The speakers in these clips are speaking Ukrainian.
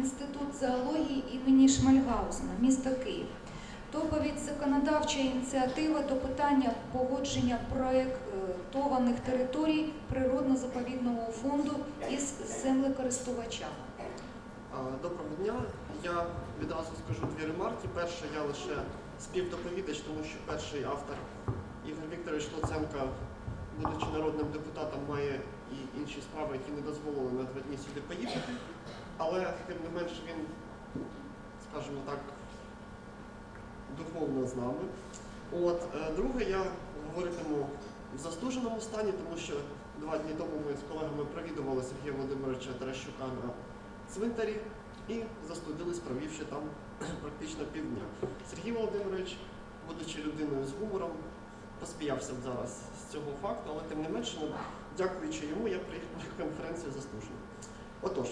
Інститут зоології імені Шмальгаузена, місто Київ. Доповідь законодавча ініціатива до питання погодження проєктованих територій природно-заповідного фонду із землекористувачами. Доброго дня. Я відразу скажу дві ремарки. Перше, я лише співдоповідач, тому що перший автор Ігор Вікторович Луценко, будучи народним депутатом, має і інші справи, які не дозволили на два дні сюди поїхати. Але тим не менш він, скажімо так, духовно з нами. От, е, друге, я говоритиму в застуженому стані, тому що два дні тому ми з колегами провідували Сергія Володимировича Таращука на цвинтарі і застудились, провівши там практично півдня. Сергій Володимирович, будучи людиною з гумором, посміявся б зараз з цього факту, але тим не менше, ну, дякуючи йому, я приїхав на конференцію заслужено. Отож,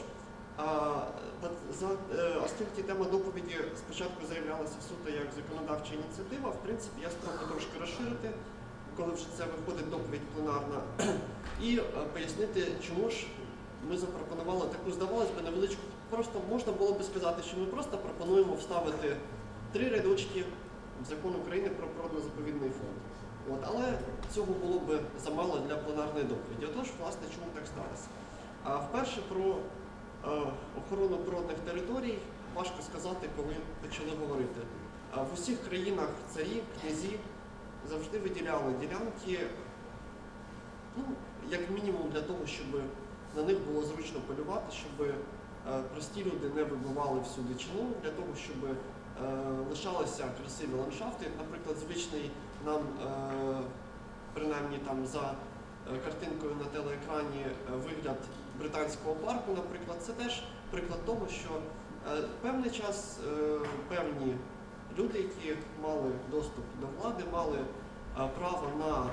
оскільки тема доповіді спочатку заявлялася суто як законодавча ініціатива, в принципі, я спробую трошки розширити, коли вже це виходить доповідь пленарна, і е, пояснити, чому ж ми запропонували таку, здавалось би, невеличку. Просто можна було би сказати, що ми просто пропонуємо вставити три рядочки в закон України про природно-заповідний фонд. От, але цього було б замало для пленарної доповіді. Отож, власне, чому так сталося? А вперше про е, охорону природних територій важко сказати, коли почали говорити. В усіх країнах царі, князі завжди виділяли ділянки, ну, як мінімум для того, щоб на них було зручно полювати, щоб е, прості люди не вибивали всю дичину, для того, щоб е, лишалися красиві ландшафти. Наприклад, звичний нам, е, принаймні там за е, картинкою на телеекрані е, вигляд британського парку, наприклад, це теж приклад того, що е, певний час е, певні люди, які мали доступ до влади, мали е, право на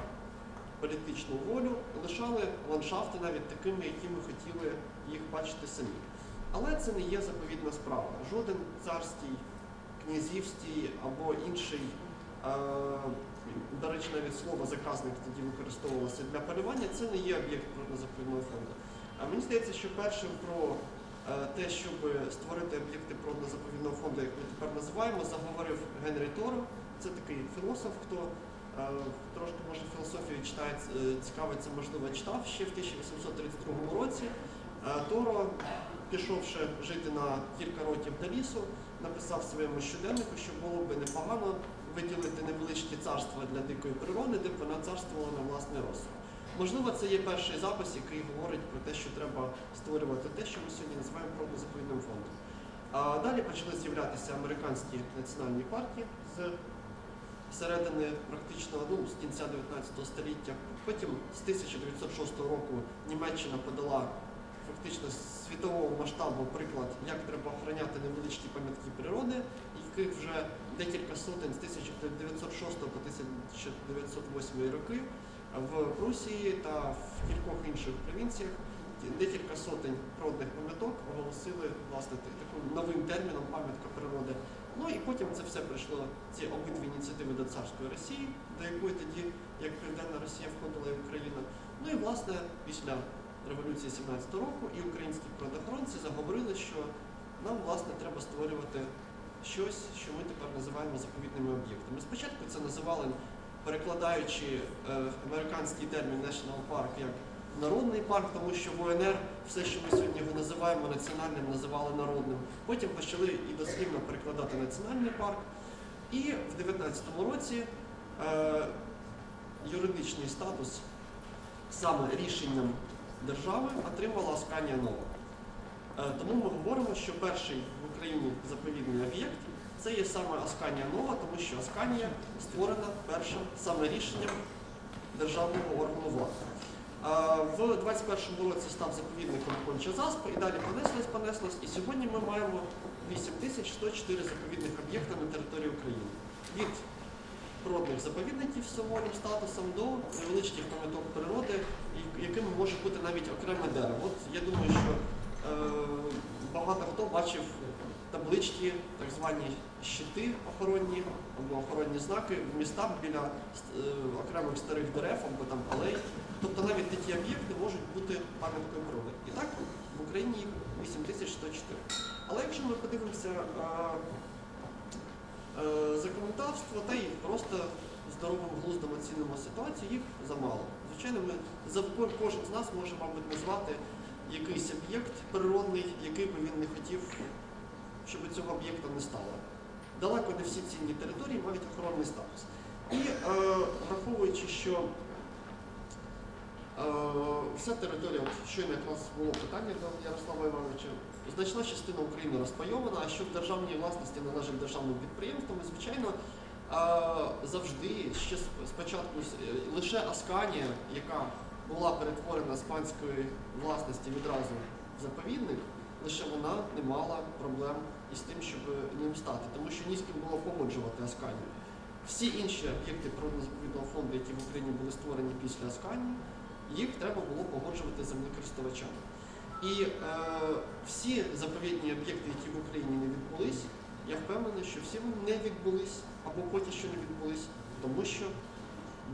політичну волю, лишали ландшафти навіть такими, якими хотіли їх бачити самі. Але це не є заповідна справа. Жоден царський, князівський або інший, до речі, навіть слово заказник тоді використовувалося для полювання, це не є об'єкт природно-заповідного фонду. А мені здається, що першим про е, те, щоб створити об'єкти природно-заповідного фонду, як ми тепер називаємо, заговорив Генрі Торо. Це такий філософ, хто Е, Трошки може філософію читає, е, цікавиться, можливо, читав ще в 1832 році. Торо, пішовши жити на кілька років до лісу, написав своєму щоденнику, що було би непогано виділити невеличке царство для дикої природи, де б вона царствувала на власний розсуд. Можливо, це є перший запис, який говорить про те, що треба створювати те, що ми сьогодні називаємо природно-заповідним фондом. А далі почали з'являтися американські національні парки з середини практично ну, з кінця 19 століття. Потім з 1906 року Німеччина подала фактично світового масштабу приклад, як треба охороняти невеличкі пам'ятки природи, яких вже декілька сотень з 1906 по 1908 роки в Прусії та в кількох інших провінціях декілька сотень природних пам'яток оголосили власне таким новим терміном пам'ятка природи. Ну і потім це все прийшло, ці обидві ініціативи до царської Росії, до якої тоді, як Південна Росія, входила і Україна. Ну і власне після революції 17 року і українські природоохоронці заговорили, що нам власне треба створювати щось, що ми тепер називаємо заповідними об'єктами. Спочатку це називали, перекладаючи е, американський термін National Park як народний парк, тому що в УНР все, що ми сьогодні називаємо національним, називали народним. Потім почали і дослівно перекладати національний парк. І в 2019 році е, юридичний статус саме рішенням держави отримала Асканія Нова. Е, тому ми говоримо, що перший в Україні заповідний об'єкт це є саме Асканія Нова, тому що Асканія створена першим саме рішенням державного органу влади. В 21-му році став заповідником Конча Заспа і далі понеслось, понеслось. І сьогодні ми маємо 8104 заповідних об'єкти на території України. Від природних заповідників з статусом до невеличких пам'яток природи, якими може бути навіть окреме дерево. От я думаю, що е, багато хто бачив таблички, так звані щити охоронні або охоронні знаки в містах біля е, окремих старих дерев або там алей. Тобто навіть такі об'єкти можуть бути пам'яткою природи. І так в Україні їх 8104. Але якщо ми подивимося е, е, законодавство та й просто здоровим глуздом оцінимо ситуацію, їх замало. Звичайно, ми кожен з нас може, мабуть, назвати якийсь об'єкт природний, який би він не хотів, щоб цього об'єкта не стало. Далеко не всі цінні території мають охоронний статус. І е, враховуючи, що е, вся територія, от щойно якраз було питання до Ярослава Івановича, значна частина України розпайована, а що в державній власності належить державним підприємствам, звичайно, е, завжди ще спочатку е, лише Асканія, яка була перетворена з панської власності відразу в заповідник, лише вона не мала проблем із тим, щоб ним стати, тому що ні з ким було погоджувати Асканію. Всі інші об'єкти природно-заповідного фонду, які в Україні були створені після Асканії, їх треба було погоджувати землекористувачами. І е, всі заповідні об'єкти, які в Україні не відбулись, я впевнений, що всі вони не відбулись або поки що не відбулись, тому що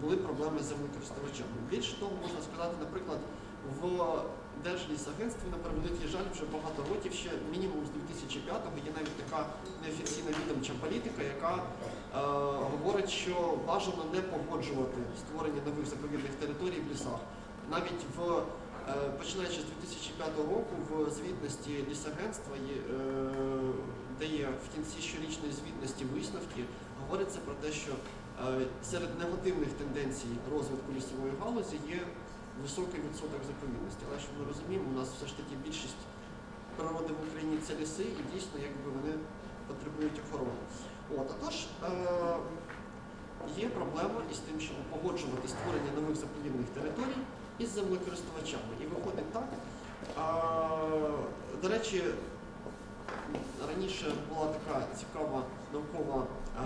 були проблеми з землекористувачами. Більше того, можна сказати, наприклад, в Держлісагентстві, на превеликий жаль, вже багато років, ще мінімум з 2005-го є навіть така неофіційна відомча політика, яка е, говорить, що бажано не погоджувати створення нових заповідних територій в лісах. Навіть в е, починаючи з 2005 року в звітності лісагентства, є, е, де є в кінці щорічної звітності висновки, говориться про те, що е, серед негативних тенденцій розвитку лісової галузі є високий відсоток заповідності. Але що ми розуміємо, у нас все ж таки більшість природи в Україні це ліси, і дійсно якби вони потребують охорони. От, а тож, е, є проблема із тим, щоб погоджувати створення нових заповідних територій із землекористувачами. І виходить так. А, до речі, раніше була така цікава наукова а,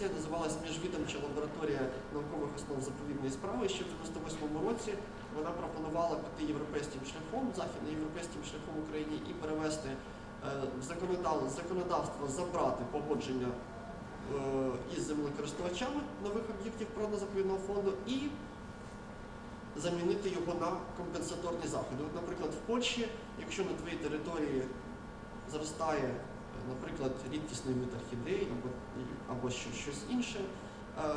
інституція, називалась Міжвідомча лабораторія наукових основ заповідної справи. Ще в 98-му році вона пропонувала піти європейським шляхом, західноєвропейським шляхом в Україні і перевести е, в законодавство, забрати погодження е, із землекористувачами нових об'єктів природно-заповідного фонду і замінити його на компенсаторні заходи. От, наприклад, в Польщі, якщо на твоїй території зростає, наприклад, рідкісний вид орхідей або, або що- щось інше,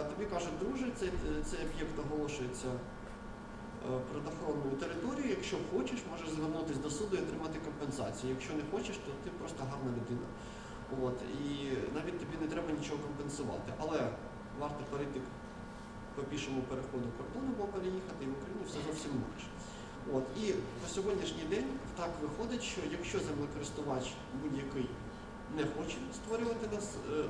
тобі кажуть, друже, цей, цей об'єкт оголошується е, природоохоронною територією. Якщо хочеш, можеш звернутися до суду і отримати компенсацію. Якщо не хочеш, то ти просто гарна людина. От, і навіть тобі не треба нічого компенсувати. Але варто перейти по пішому переходу кордону, бо переїхати і в Україні все зовсім інакше. От, і по сьогоднішній день так виходить, що якщо землекористувач будь-який не хоче створювати нас, е, е,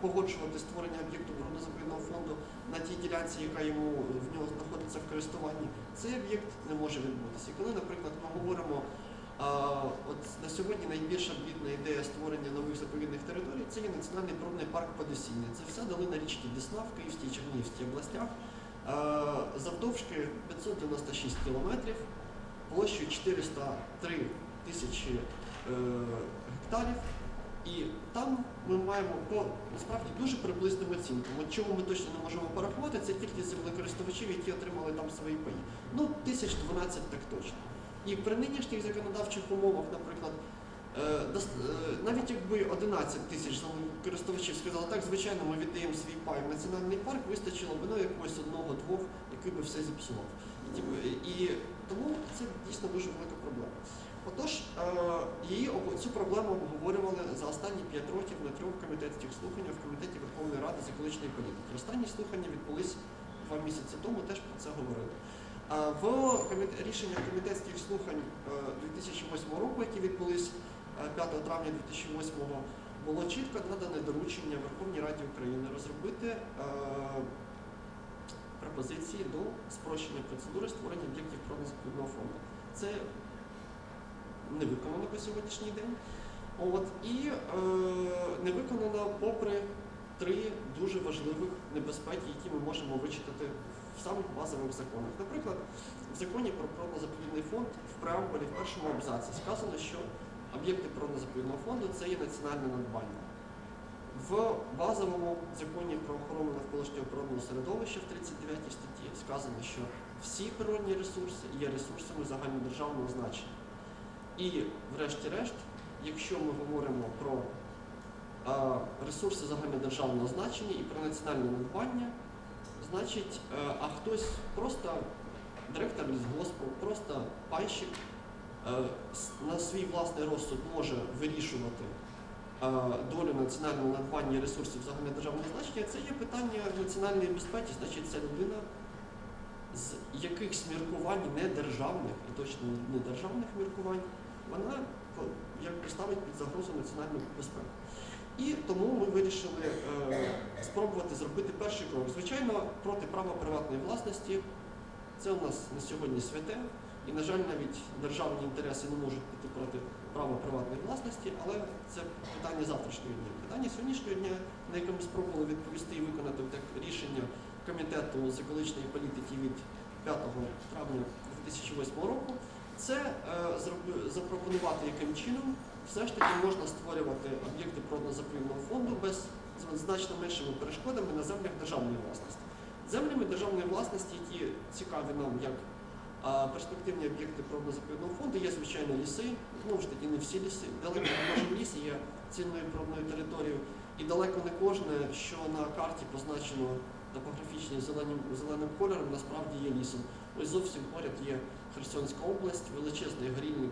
погоджувати створення об'єкту природно-заповідного фонду на тій ділянці, яка йому в нього знаходиться в користуванні, цей об'єкт не може відбутися. Коли, наприклад, ми говоримо, от на сьогодні найбільша бідна ідея створення нових заповідних територій це є національний природний парк Подосіння. Це вся долина річки Десна в Київській і Чернігівській областях. А, Завдовжки 596 кілометрів, площею 403 тисячі е, гектарів. І там ми маємо по насправді дуже приблизним оцінкам. От чому ми точно не можемо порахувати, це кількість землекористувачів, які отримали там свої паї. Ну, 1012 так точно. І при нинішніх законодавчих умовах, наприклад, е, е, навіть якби 11 тисяч користувачів сказали, так, звичайно, ми віддаємо свій пай в національний парк, вистачило б ну, якогось одного-двох, який би все зіпсував. Типу, і тому це дійсно дуже велика проблема. Отож, е, її цю проблему обговорювали за останні 5 років на трьох комітетських слуханнях в комітеті Верховної Ради з екологічної політики. Останні слухання відбулись два місяці тому, теж про це говорили. В рішеннях комітетських слухань е, 2008 року, які відбулись е, 5 травня 2008 року, було чітко надане доручення Верховній Раді України розробити е, пропозиції до спрощення процедури створення об'єктів природно-заповідного фонду. Це не виконано по сьогоднішній день. От, і е, не виконано попри три дуже важливих небезпеки, які ми можемо вичитати в самих базових законах. Наприклад, в законі про природно-заповідний фонд в преамбулі в першому абзаці сказано, що об'єкти природно-заповідного фонду це є національне надбання. В базовому законі про охорону навколишнього природного середовища в 39 статті сказано, що всі природні ресурси є ресурсами загальнодержавного значення. І, врешті-решт, якщо ми говоримо про ресурси загальнодержавного значення і про національне надбання, значить, е, а хтось просто директор лісгоспу, просто пайщик е, на свій власний розсуд може вирішувати е, долю національного надбання і ресурсів загальнодержавного значення, це є питання національної безпеки, значить ця людина з якихось міркувань недержавних, і точно не державних міркувань, вона по- якби ставить під загрозу національну безпеку. І тому ми вирішили е, спробувати зробити перший крок. Звичайно, проти права приватної власності це у нас на сьогодні святе, і, на жаль, навіть державні інтереси не можуть піти проти права приватної власності, але це питання завтрашнього дня. Питання сьогоднішнього дня, на яке ми спробували відповісти і виконати рішення комітету з екологічної політики від 5 травня 2008 року, це е, запропонувати, яким чином все ж таки можна створювати об'єкти природно-заповідного фонду без значно меншими перешкодами на землях державної власності. Землями державної власності, які цікаві нам як перспективні об'єкти природно-заповідного фонду, є звичайно ліси, знову ж таки, не всі ліси. Далеко не кожен ліс є цінною природною територією, і далеко не кожне, що на карті позначено топографічно зеленим, зеленим кольором, насправді є лісом. Ось зовсім поряд є Херсонська область, величезний горільник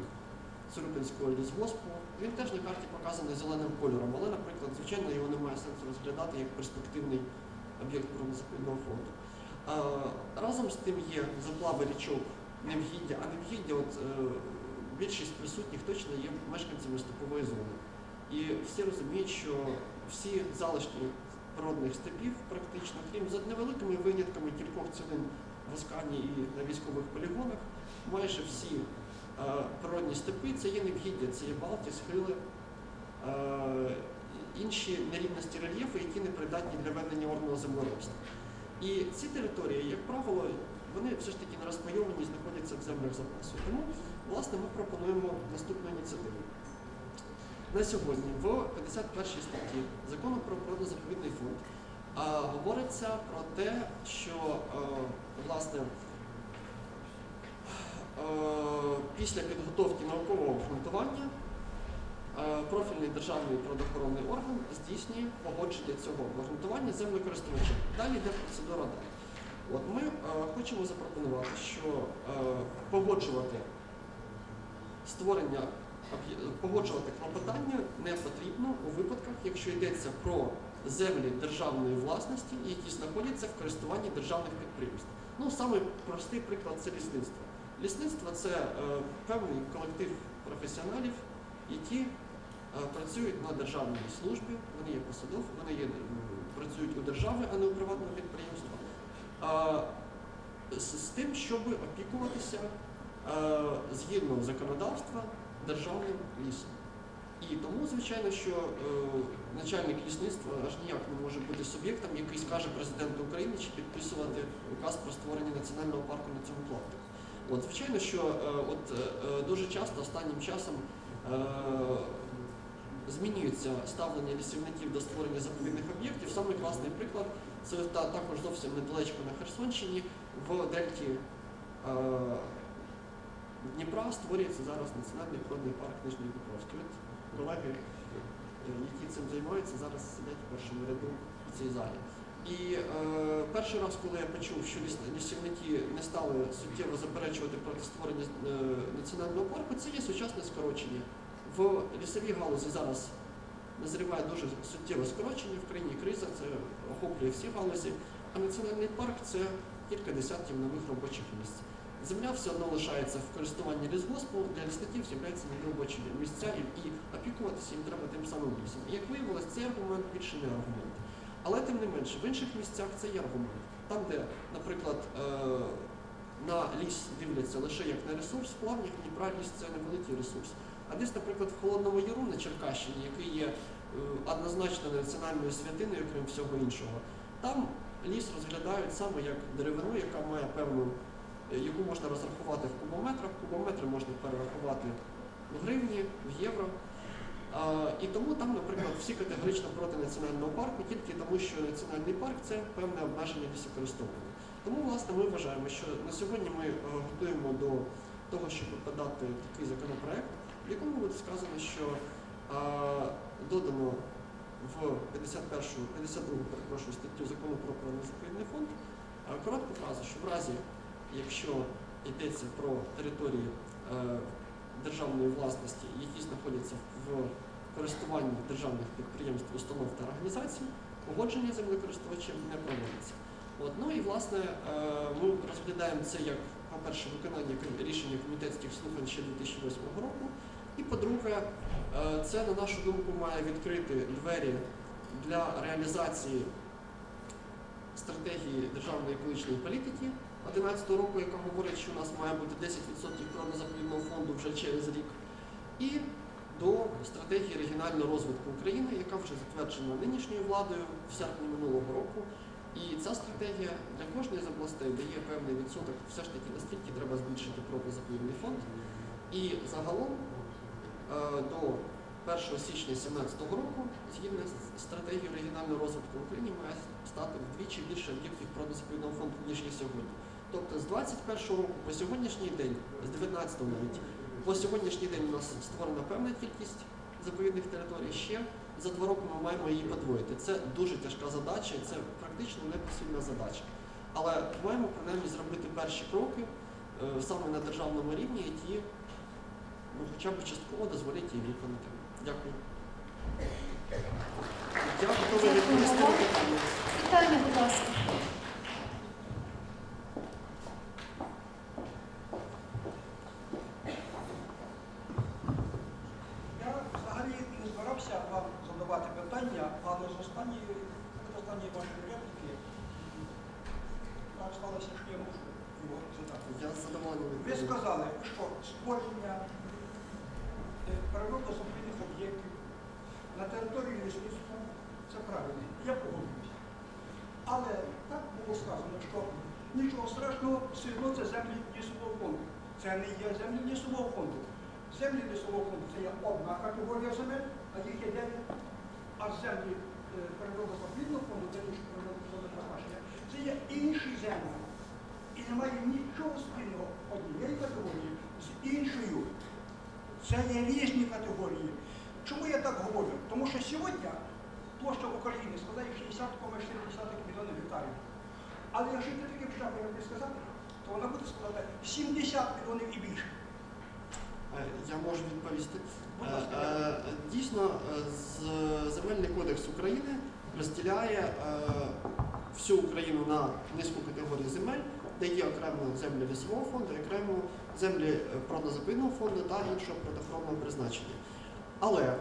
Цурупинського лісгоспу. Він теж на карті показаний зеленим кольором, але, наприклад, звичайно, його немає сенсу розглядати як перспективний об'єкт природно-заповідного фонду. Разом з тим є заплави річок Невгіддя, а Невгіддя, от е, більшість присутніх точно є мешканцями степової зони. І всі розуміють, що всі залишки природних степів, практично, крім за невеликими винятками кількох цілин в Аскані і на військових полігонах, майже всі е, природні степи це є Невгіддя, це є Балті, схили, е, інші нерівності рельєфу, які не придатні для ведення орного землеробства. І ці території, як правило, вони все ж таки не розпайовані, знаходяться в землях запасу. Тому, власне, ми пропонуємо наступну ініціативу. На сьогодні в 51 статті закону про природно-заповідний фонд говориться про те, що е, власне е, після підготовки наукового обґрунтування е, профільний державний природоохоронний орган здійснює погодження цього обґрунтування землекористувачем. Далі йде процедура далі. От ми хочемо запропонувати, що погоджувати створення погоджувати клопотання не потрібно у випадках, якщо йдеться про землі державної власності, які знаходяться в користуванні державних підприємств. Ну, саме простий приклад це лісництво. Лісництво це е, певний колектив професіоналів, які е, працюють на державній службі, вони є посадов, вони є, м, працюють у держави, а не у приватного підприємства. Е, з, з тим, щоб опікуватися е, згідно законодавства державним лісом. І тому, звичайно, що е, начальник лісництва аж ніяк не може бути суб'єктом, який скаже президенту України чи підписувати указ про створення національного парку на цьому клаптику. От, звичайно, що е, от, е, дуже часто останнім часом е, змінюється ставлення лісівників до створення заповідних об'єктів. Саме класний приклад це та, також зовсім недалечко на Херсонщині в дельті е, Дніпра створюється зараз національний природний парк Нижній Дніпровський. От колеги, е, які цим займаються, зараз сидять в першому ряду в цій залі. І е, перший раз, коли я почув, що лісівники не стали суттєво заперечувати проти створення е, національного парку, це є сучасне скорочення. В лісовій галузі зараз назріває дуже суттєве скорочення в країні криза, це охоплює всі галузі, а національний парк це кілька десятків нових робочих місць. Земля все одно лишається в користуванні лісгоспу, для лісників з'являються нові місця і, опікуватися їм треба тим самим лісом. Як виявилось, цей аргумент більше не аргумент. Але тим не менше, в інших місцях це є аргумент. Там, де, наприклад, е, на ліс дивляться лише як на ресурс, в плавнях Дніпра ліс це невеликий ресурс. А десь, наприклад, в Холодному Яру на Черкащині, який є е, однозначно національною святиною, крім всього іншого, там ліс розглядають саме як деревину, яка має певну яку можна розрахувати в кубометрах. Кубометри можна перерахувати в гривні, в євро. І тому там, наприклад, всі категорично проти національного парку, тільки тому, що національний парк це певне обмеження лісокористування. Тому, власне, ми вважаємо, що на сьогодні ми е, готуємо до того, щоб подати такий законопроект, в якому буде сказано, що додано в 51, 52 перепрошую, статтю закону про природно-заповідний фонд е, коротку фразу, що в разі, якщо йдеться про території е, державної власності, які знаходяться в користуванні державних підприємств, установ та організацій, погодження землекористувачем не проводиться. От, ну і власне е, ми розглядаємо це як, по-перше, виконання рішення комітетських слухань ще 2008 року. І по-друге, е, це, на нашу думку, має відкрити двері для реалізації стратегії державної екологічної політики 2011 року, яка говорить, що у нас має бути 10% природно-заповідного фонду вже через рік, і до стратегії регіонального розвитку України, яка вже затверджена нинішньою владою в серпні минулого року. І ця стратегія для кожної з областей дає певний відсоток, все ж таки наскільки треба збільшити природно-заповідний фонд. І загалом е, до 1 січня 2017 року, згідно з стратегією регіонального розвитку в Україні, має стати вдвічі більше об'єктів природно-заповідного фонду, ніж є сьогодні. Тобто з 21 року по сьогоднішній день, з 19 навіть, по сьогоднішній день у нас створена певна кількість заповідних територій. Ще за два роки ми маємо її подвоїти. Це дуже тяжка задача, і це практично непосильна задача. Але маємо принаймні зробити перші кроки е, саме на державному рівні, які ну, хоча б частково дозволять її виконати. Дякую. Відповісти на питання. Питання, будь ласка. Я взагалі не збирався вам задавати питання, але з останньої, з останньої вашої репліки так сталося, що я можу його задати. Я з задоволенням Ви відповім. сказали, що створення природозаповідних об'єктів на території лісництва це правильно. Я погоджуюся. Але так було сказано, що нічого страшного, все одно це землі лісового фонду. Це не є землі лісового фонду. Землі лісового фонду це є одна категорія земель, а їх є дев'ять. А землі е, природозаповідного фонду, це інші природозаповідне призначення, це є інші землі. І немає нічого спільного однієї категорії з іншою. Це є різні категорії. Чому я так говорю? Тому що сьогодні площа України складає 60,4 мільйони гектарів. Але якщо йти таким шляхом, як ви сказати, то вона буде складати 70 мільйонів і більше. Е, Я можу відповісти. Е, е, Дійсно, Земельний кодекс України розділяє всю Україну на низку категорій земель, де є окремо землі лісового фонду, окремо землі е, природно-заповідного фонду та іншого природоохоронного призначення. Але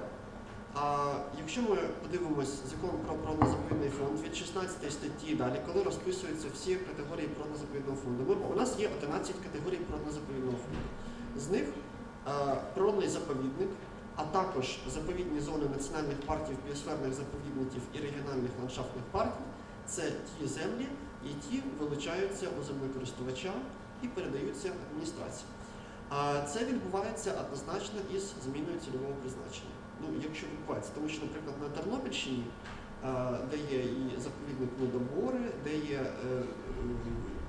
а, якщо ми подивимось закон про природно-заповідний фонд від 16 статті далі, коли розписуються всі категорії природно-заповідного фонду, ми, у нас є 11 категорій природно-заповідного фонду. З них е, природний заповідник, а також заповідні зони національних парків, біосферних заповідників і регіональних ландшафтних парків це ті землі, які вилучаються у землекористувача і передаються адміністрації. А це відбувається однозначно із зміною цільового призначення. Ну, якщо відбувається, тому що, наприклад, на Тернопільщині, де є і заповідник Медобори, де є е,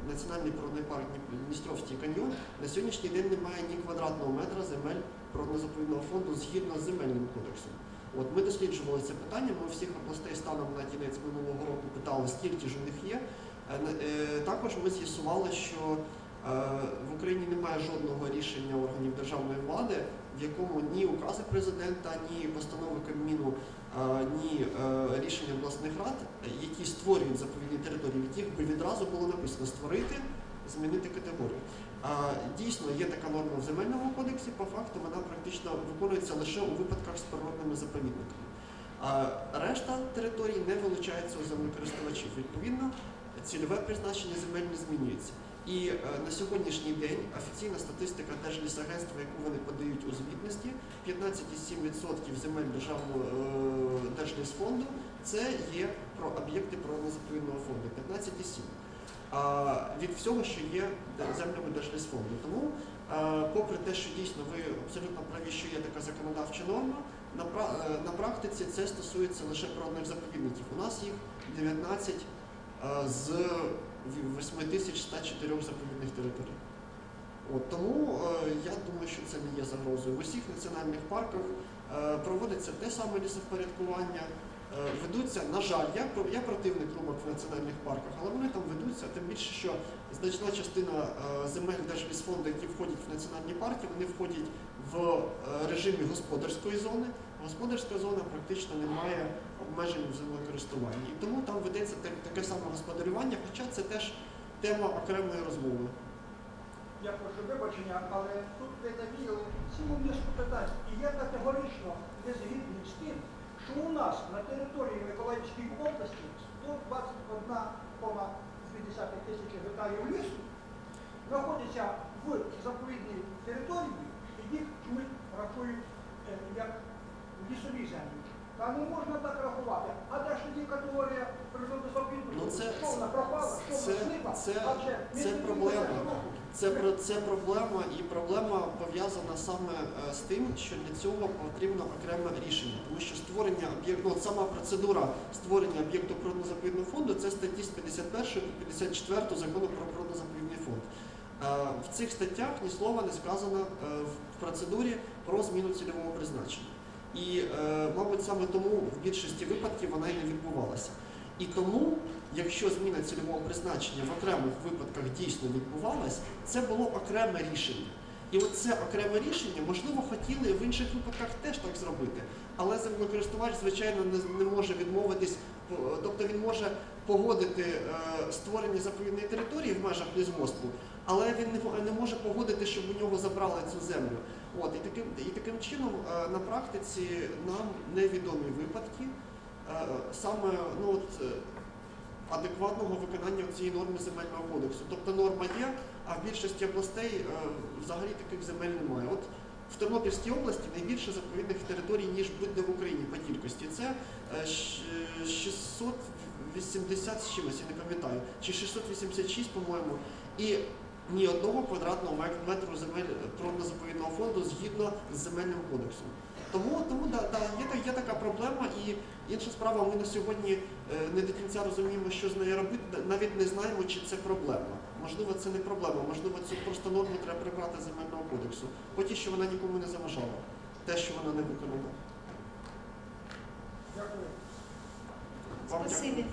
Національний природний парк Дністровський каньйон, на сьогоднішній день немає ні квадратного метра земель природно-заповідного фонду згідно з земельним кодексом. От ми досліджували це питання. Ми у всіх областей станом на кінець минулого року питали, скільки ж у них є. Е, е, Також ми з'ясували, що е, в Україні немає жодного рішення органів державної влади, в якому ні укази президента, ні постанови Кабміну, ні рішення обласних рад, які створюють заповідні території, в яких би відразу було написано створити, змінити категорію. Дійсно, є така норма в земельному кодексі, по факту вона практично виконується лише у випадках з природними заповідниками. Решта територій не вилучається у землекористувачів. Відповідно, цільове призначення земель не змінюється. І е, на сьогоднішній день офіційна статистика Держлісагентства, яку вони подають у звітності, 15,7% земель державного е, держлісфонду це є про об'єкти природно-заповідного фонду. 15,7% а, від всього, що є землями Держлісфонду. Тому, е, попри те, що дійсно ви абсолютно праві, що є така законодавча норма, на, практиці це стосується лише природних заповідників. У нас їх 19 е, з 8104 заповідних територій. От, тому е, я думаю, що це не є загрозою. В усіх національних парках е, проводиться те саме лісовпорядкування. Е, Ведуться, на жаль, я, я противник рубок в національних парках, але вони там ведуться, тим більше, що значна частина е, земель Держлісфонду, які входять в національні парки, вони входять в е, режимі господарської зони. Господарська зона практично не має обмежень в землекористуванні. І тому там ведеться таке саме господарювання, хоча це теж тема окремої розмови. Я прошу вибачення, але тут ви навіяли цілу низку питань. І я категорично не згідний з тим, що у нас на території Миколаївської області 121,2 тисячі гектарів лісу знаходяться в заповідній території, і їх чомусь рахують е, як лісові землі. Та не можна так рахувати. А де ж тоді категорія? Ну, це- що вона пропала, що це- вона це- Адже це проблема. Це, це проблема, і проблема пов'язана саме е, з тим, що для цього потрібно окреме рішення, тому що створення об'єкту, ну, сама процедура створення об'єкту природно-заповідного фонду це статті з 51 по 54 закону про природно-заповідний фонд. Е, В цих статтях ні слова не сказано е, в процедурі про зміну цільового призначення. І, е, мабуть, саме тому в більшості випадків вона і не відбувалася. І тому, якщо зміна цільового призначення в окремих випадках дійсно відбувалась, це було окреме рішення. І от це окреме рішення, можливо, хотіли в інших випадках теж так зробити. Але землекористувач, звичайно, не, не може відмовитись, тобто він може погодити е, створення заповідної території в межах лісгоспу, але він не, не може погодити, щоб у нього забрали цю землю. От, і, таким, і таким чином е, на практиці нам невідомі випадки е, саме ну, от, е, адекватного виконання цієї норми земельного кодексу. Тобто норма є, а в більшості областей взагалі таких земель немає. От в Тернопільській області найбільше заповідних територій, ніж будь-де в Україні по кількості. Це е, 680 з чимось, я не пам'ятаю, чи 686, по-моєму, і ні одного квадратного мет- метру земель природно-заповідного фонду згідно з земельним кодексом. Тому, тому да, да, є, є така проблема, і інша справа, ми на сьогодні е, не до кінця розуміємо, що з нею робити, навіть не знаємо, чи це проблема. Можливо, це не проблема, можливо, цю просто норму треба прибрати з земельного кодексу, поки що вона нікому не заважала, те, що вона не виконана. Дякую. Вам дякую. Спасибі.